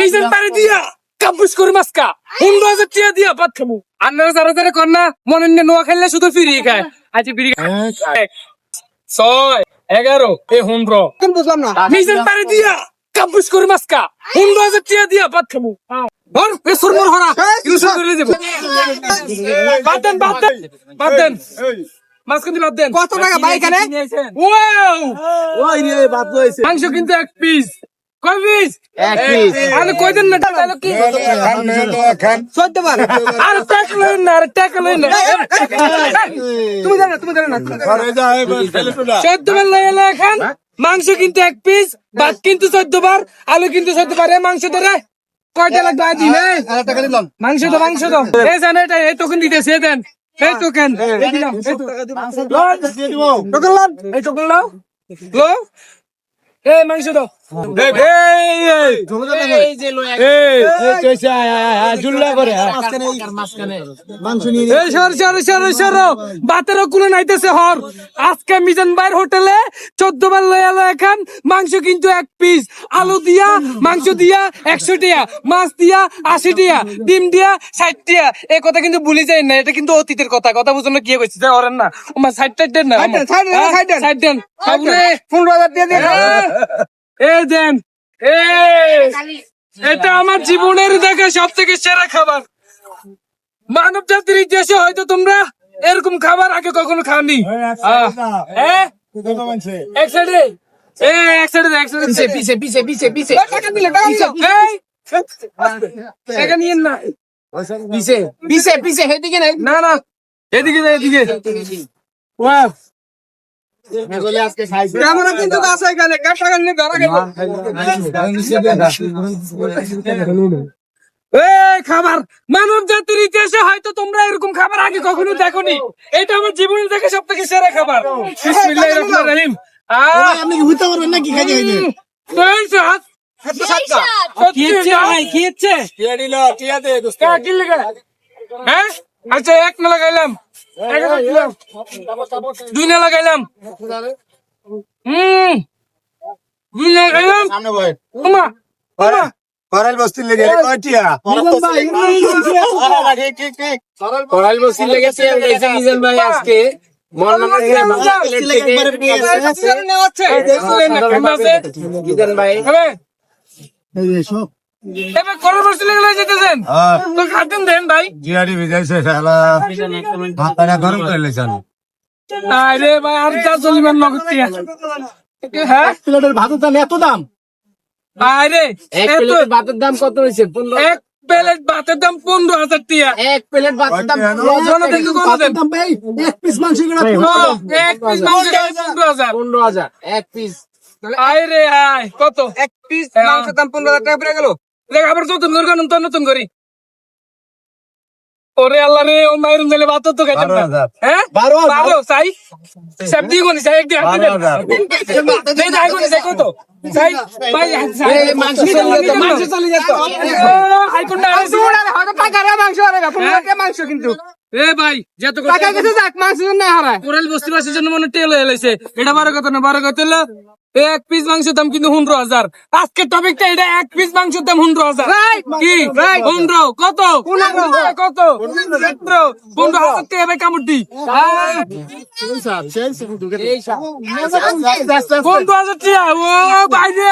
নিজের পারে দিয়া কাপুস করে মাসকা পনেরো হাজার টিয়া দিয়া ভাত খাব আপনারা যারা যারা কর না মনে নিয়ে নোয়া খেললে শুধু ফিরিয়ে খায়। আজ বিড়ি খায়। ছয় এগারো এ পনেরো। বুঝলাম না। নিজের পারে দিয়া কাপুস করে মাসকা পনেরো হাজার টিয়া দিয়া ভাত খাব ধর, এ সুরমুর হরা, এগুলো শুরু করে দেবো। বাদ দেন, বাদ দেন, বাদ দেন। মাঝখানে বাদ দেন। কত টাকা? ভাই এখানে? Wow! ওই রে বাদ হয়েছে মাংস কিন্তু এক পিস কয় পিস এক piece। আরে কই দেন না তাহলে কি চোদ্দ বার আরে টাকা লইন না আরে টাকা লইন না তুমি জানো তুমি জানো না চোদ্দ বার লই এলে এখন মাংস কিন্তু এক পিস ভাত কিন্তু চোদ্দ বার আলু কিন্তু চোদ্দ বার মাংস তো রে কয়টা লাগবে দিলাম মাংস তো মাংস তো এই জান এটা এই টোকেন দিতেছে দেন এই টোকেন এই তো- লাও লো এই মাংস দাও এই এই এই যে লই এই জুল্লা করে মাংস নিয়ে এই সর সর সর সর। বাতেরও কোনো নাইতেছে হর। আজকে মিজান ভাইয়ের হোটেলে চোদ্দ বার লই আলো এখন মাংস কিন্তু এক পিস আলু দিয়া মাংস দিয়া একশো টিয়া। মাছ দিয়া আশি টিয়া। ডিম দিয়া ষাট টিয়া। এই কথা কিন্তু ভুলি যায় না এটা কিন্তু অতীতের কথা। কথা বুঝুন কি কইছি? যা ওরেন না। আমার ষাট টাইট দেন না ষাট দেন, ষাট দেন, দেন। ষাট দেন। এই দেন এই এটা আমার জীবনের দেখা সব থেকে সেরা খাবার। মানব জাতির ইতিহাসে হয়তো তোমরা এরকম খাবার আগে কখনো খাওনি। এক সাইডে এক সাইডে? এক সাইডে পিছে পিছে পিছে পিছে টাকা দিলে টাকা দিলে টাকা নিয়েন না। পিছে পিছে পিছে নাই। না না এদিকে এদিকে ক্যামেরা কিন্তু আছে এখানে কার টাকা নিয়ে ধরা গেল। খাবার মানব জাতির ইতিহাসে হয়তো তোমরা এরকম খাবার আগে কখনো দেখোনি। এটা আমার জীবনে দেখে সব থেকে সেরা খাবার। রহিম। আপনি খাইতে খাইতে? হ্যাঁ? আচ্ছা এক না লাগাইলাম। দুই না লাগাইলাম। হুম। দুই না লাগাইলাম। ওমা ওমা। করাল বস্তির লেগে কয়টিয়া করাল বস্তির লেগেছে মিজান ভাই আজকে। মিজান ভাই? এবার করোনা বসে লেগে যেতেছেন? তো খাদ্য দেন ভাই। জিয়ারি ভিজাইছে শালা ভাতটা গরম করে লেছেন আরে ভাই আর যা চলিবেন নগদ টিয়া। হ্যাঁ? প্লেটের ভাতের দাম এত দাম? আরে এত ভাতের দাম কত এক প্লেট ভাতের দাম পনেরো হাজার টিয়া। এক প্লেট ভাতের দাম এক পিস মাংস এক পিস মাংস পনেরো হাজার। পনেরো হাজার এক পিস আয় রে আয় কত? এক পিস মাংসের দাম পনেরো হাজার টাকা পড়ে গেল। দেখ আবার নতুন করে নতুন নতুন করি। ওরে আল্লাহ রে ও মায়ের ভাত তো না। হ্যাঁ? বারো হাজার। বারো চাই। সব দিয়ে কোনি চাই এক হাতে যাই কোনি চাই কত? চাই ভাই মাংস চলে যেত, মাংস চলে যেত। আইকনটা হয়তো টাকা রে মাংস পনেরো মাংস কিন্তু? এ ভাই যত টাকা গেছে যাক মাংস না হারায়। কোরাল বস্তিবাসীর জন্য মনে তেল এলাইছে এটা বারো কথা না বারো কথা হলো এক পিস মাংসের দাম কিন্তু হুন্ড্রো হাজার। আজকের টপিকটা এটা এক পিস মাংসের দাম হুন্ড্রো হাজার। কি? হুন্ড্রো কত? কত? পনেরো। পনেরো হাজার টাকা ভাই কামড়টি পনেরো হাজার টাকা ও বাইরে।